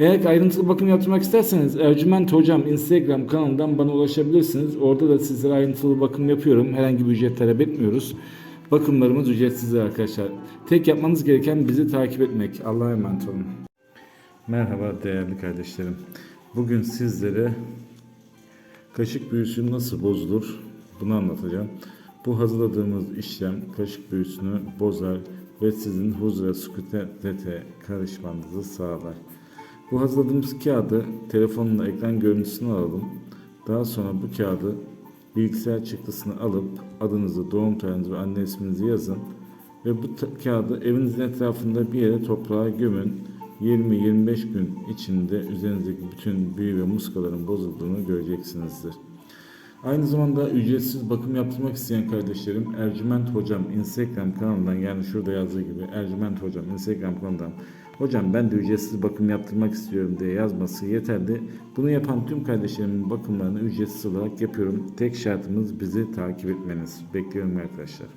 Eğer ayrıntılı bakım yaptırmak isterseniz Ercüment Hocam Instagram kanalından bana ulaşabilirsiniz. Orada da sizlere ayrıntılı bakım yapıyorum. Herhangi bir ücret talep etmiyoruz. Bakımlarımız ücretsizdir arkadaşlar. Tek yapmanız gereken bizi takip etmek. Allah'a emanet olun. Merhaba değerli kardeşlerim. Bugün sizlere kaşık büyüsü nasıl bozulur bunu anlatacağım. Bu hazırladığımız işlem kaşık büyüsünü bozar ve sizin huzura sükutete karışmanızı sağlar. Bu hazırladığımız kağıdı telefonla ekran görüntüsünü alalım. Daha sonra bu kağıdı bilgisayar çıktısını alıp adınızı, doğum tarihinizi ve anne isminizi yazın. Ve bu kağıdı evinizin etrafında bir yere toprağa gömün. 20-25 gün içinde üzerinizdeki bütün büyü ve muskaların bozulduğunu göreceksinizdir. Aynı zamanda ücretsiz bakım yaptırmak isteyen kardeşlerim Ercüment Hocam Instagram kanalından yani şurada yazdığı gibi Ercüment Hocam Instagram kanalından Hocam ben de ücretsiz bakım yaptırmak istiyorum diye yazması yeterli. Bunu yapan tüm kardeşlerimin bakımlarını ücretsiz olarak yapıyorum. Tek şartımız bizi takip etmeniz. Bekliyorum arkadaşlar.